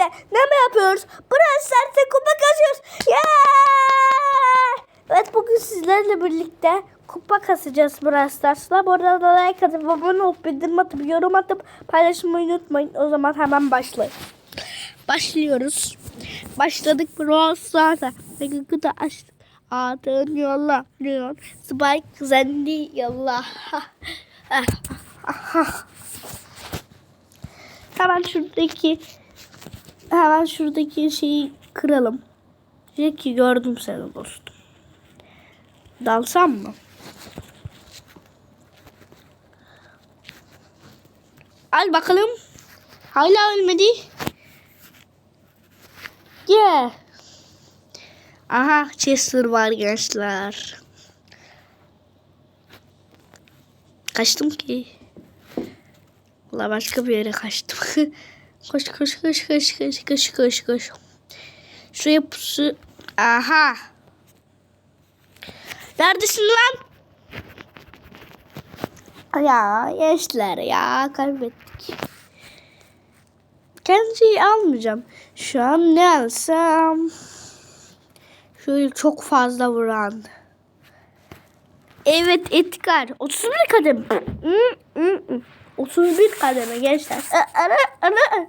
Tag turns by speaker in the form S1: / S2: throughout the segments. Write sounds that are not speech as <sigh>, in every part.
S1: birlikte ne mi yapıyoruz? Brawl Stars'ta kupa kasıyoruz. Yeah! Evet bugün sizlerle birlikte kupa kasacağız Brawl Stars'la. Bu arada da like atıp abone olup bildirim atıp yorum atıp paylaşmayı unutmayın. O zaman hemen başlayın. Başlıyoruz. Başladık Brawl Stars'a. Peki kutu açtık. Adın yolla. Leon. Spike zendi yolla. Hemen şuradaki hemen şuradaki şeyi kıralım. Jackie gördüm seni dostum. Dalsam mı? Al bakalım. Hala ölmedi. Yeah. Aha Chester var gençler. Kaçtım ki. Valla başka bir yere kaçtım. <laughs> koş koş koş koş koş koş koş koş. Şuraya pusu. Aha. Neredesin lan? Ya gençler ya kaybettik. Kendisi almayacağım. Şu an ne alsam? Şöyle çok fazla vuran. Evet Etkar. 31 kadem. Hı, hı, hı. 31 kademe gençler. A- Ara ara.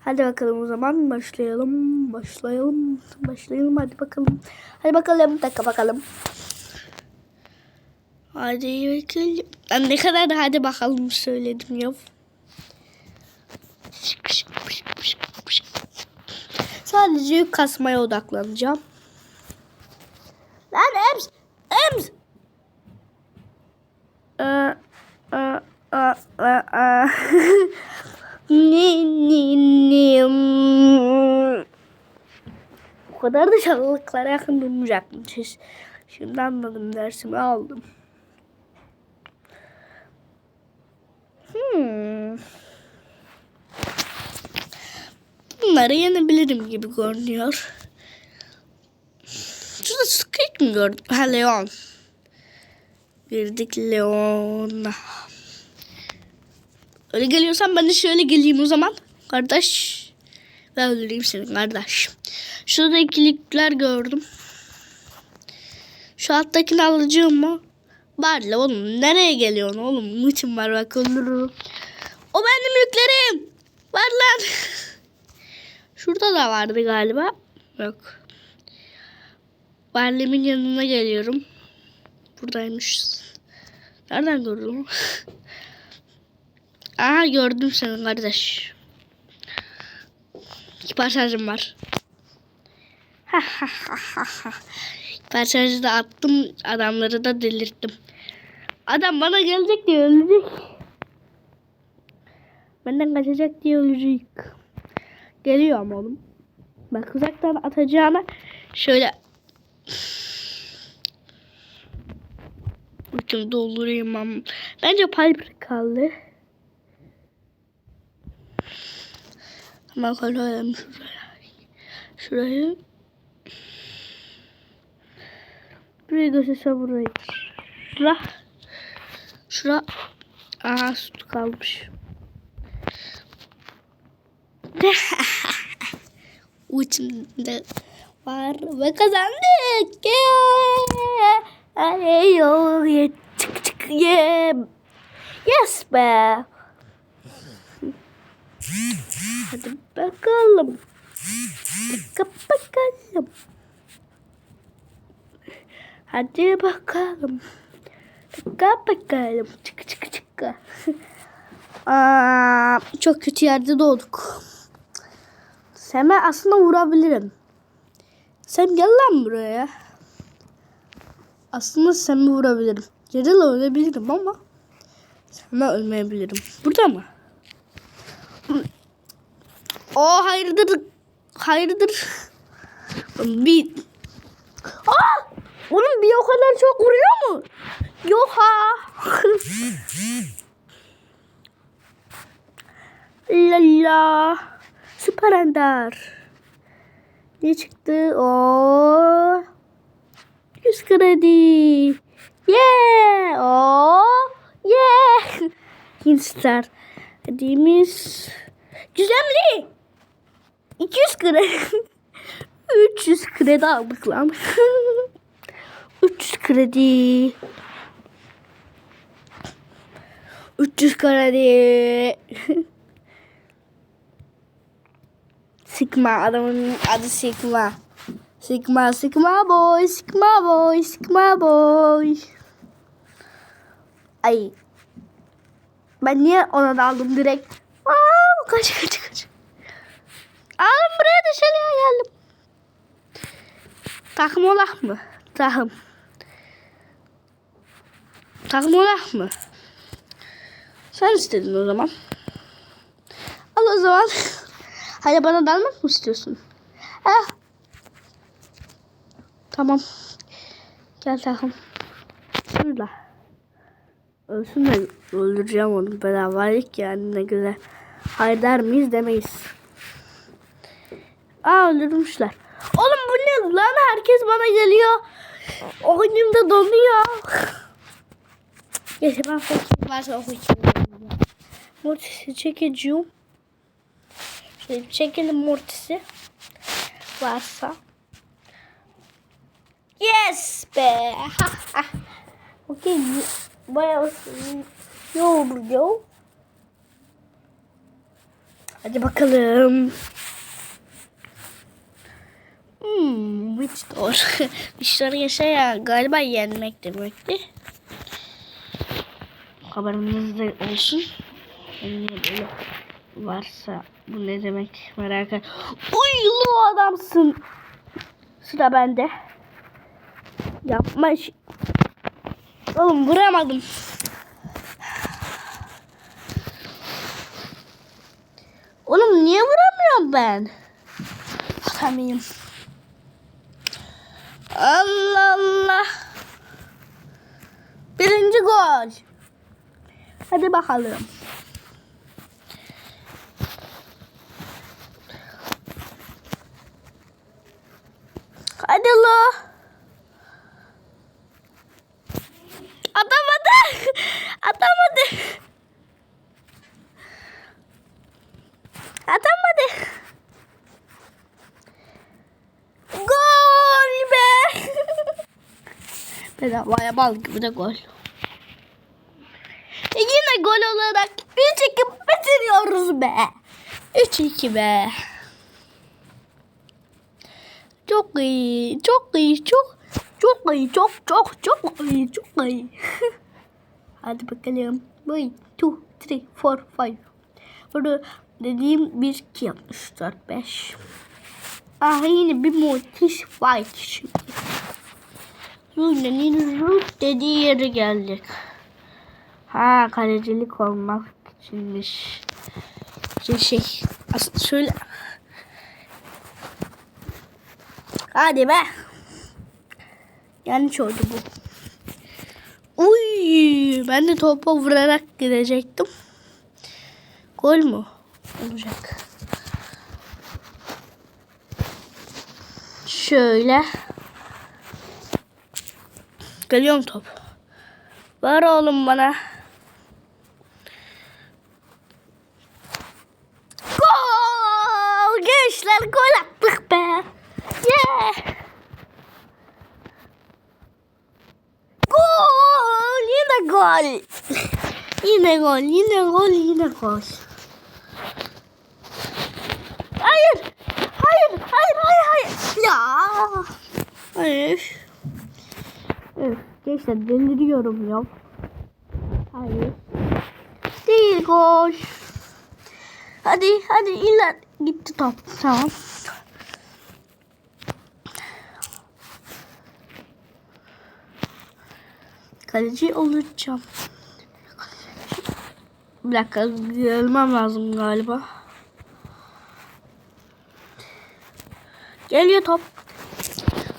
S1: Hadi bakalım o zaman başlayalım. Başlayalım. Başlayalım hadi bakalım. Hadi bakalım. Dakika bakalım. Hadi bakalım. Ben ne kadar da hadi bakalım söyledim ya. Sadece yük kasmaya odaklanacağım. Lan Ems! Ems! Aa, aa, aa, aa, aa. ni, ni, ni. mm. O kadar da çalılıklara yakın durmayacakmışız. Şimdi anladım dersimi aldım. Hmm. Bunları yenebilirim gibi görünüyor. Şurada Squeak mi gördüm? Ha Leon. Girdik Leon'a. Öyle geliyorsan ben de şöyle geleyim o zaman. Kardeş. Ben öldüreyim seni kardeş. Şurada ikilikler gördüm. Şu alttakini alacağım mı? Barla oğlum nereye geliyorsun oğlum? Niçin var bak öldürürüm. O benim yüklerim. Var lan. <laughs> Şurada da vardı galiba. Yok. Barlem'in yanına geliyorum. Buradaymış. Nereden gördüm? <laughs> Aha gördüm seni kardeş. İki parçacım var. Parçacı da attım. Adamları da delirttim. Adam bana gelecek diye ölecek. Benden kaçacak diye ölecek. Geliyor ama oğlum. Bak uzaktan atacağına şöyle Bütün doldurayım ama. Bence Piper kaldı. Hemen koyalım şuraya. Şurayı. Buraya gösterse burayı. Şura. Şura. Aha süt kalmış. <laughs> Uçumda var ve kazandık. Yeah. Ay yo ye çık çık ye. Yes be. Hadi bakalım. Baka bakalım. Hadi bakalım. Baka bakalım. Çık çık çık. Aa, çok kötü yerde doğduk. Sem'e aslında vurabilirim. Sem gel lan buraya. Aslında Sem'i vurabilirim. Ceril'e ölebilirim ama Sem'e ölmeyebilirim. Burada mı? O hayırdır. Hayırdır. Bir... Aa! Onun bir o kadar çok vuruyor mu? Yok ha. Lala. Süper Ender. Ne çıktı? O. 100 kredi. Yeah. O. Yeah. Hinstar. Hediyemiz. Gizemli. 200 kredi. <laughs> 300 kredi aldık lan. <laughs> 300 kredi. 300 kredi. <laughs> Sigma adamın adı Sigma. Sigma Sigma boy Sigma boy Sigma boy. Ay. Ben niye ona daldım direkt? Aa, kaç kaç kaç. Alın buraya dışarıya geldim. Takım olak mı? Takım. Takım olak mı? Sen istedin o zaman. Al o zaman. <laughs> Hadi bana dalmak mı istiyorsun? Ah. Tamam. Gel takım. Şurada. Ölsün de öldüreceğim onu. Beraberlik yani ne güzel. Hayır der demeyiz. Aa öldürmüşler. Oğlum bu ne lan? Herkes bana geliyor. Oyunumda donuyor. Neyse ben fakir varsa okuyacağım. Mortis'i çekeceğim. Şöyle çekelim Mortis'i. Varsa. Yes be. <laughs> Okey. Bayağı yo yo. Hadi bakalım. Hmm, hiç doğru. <laughs> Dışarı yaşaya galiba yenmek demekti. Haberiniz de olsun. Yani böyle varsa bu ne demek merak et. Uylu adamsın. Sıra bende. Yapma iş. Oğlum vuramadım. Oğlum niye vuramıyorum ben? Atamayayım. Allah Allah. Birinci gol. Hadi bakalım. Hadi lo. Atamadı. Atamadı. Atamadı. Gol be. Bedavaya bal gibi de gol. E yine gol olarak 3-2 bitiriyoruz be. 3-2 be. Çok iyi, çok iyi, çok çok iyi, çok çok çok iyi, çok iyi. <laughs> Hadi bakalım. 1, 2, 3, 4, 5. Burada dediğim 1, 2 yapmış. 4, 5. Ah yine bir mortis var şimdi. Yine Ruth dediği yere geldik. Ha kalecilik olmak içinmiş. Şey, şey aslında şöyle. Hadi be. Yanlış oldu bu. Uy, ben de topa vurarak gidecektim. Gol mü? Olacak. Şöyle. Geliyorum top. Ver oğlum bana. Gol! Gençler gol attık be. Yeah! Gol! Yine gol. Yine gol, yine gol, yine gol. Hayır! Hayır, hayır, hayır, hayır. Ya! Hayır. Evet, gençler deliriyorum ya. Hayır. Değil gol. Hadi hadi iler gitti top. Tamam. Kaleci olacağım. Bir dakika gelmem lazım galiba. Geliyor top.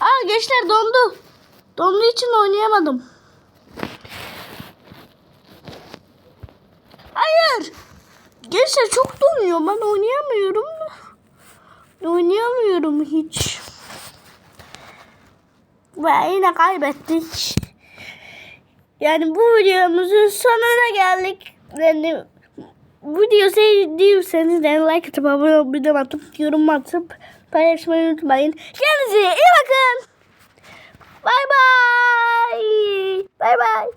S1: Aa gençler dondu. Donduğu için oynayamadım. Hayır. Gençler çok donuyor. Ben oynayamıyorum. Oynayamıyorum hiç. Ve yine kaybettik. Yani bu videomuzun sonuna geldik. Yani bu videoyu sevdiyseniz de like atıp abone olup atıp yorum atıp paylaşmayı unutmayın. Kendinize iyi bakın. Bye bye. Bye bye.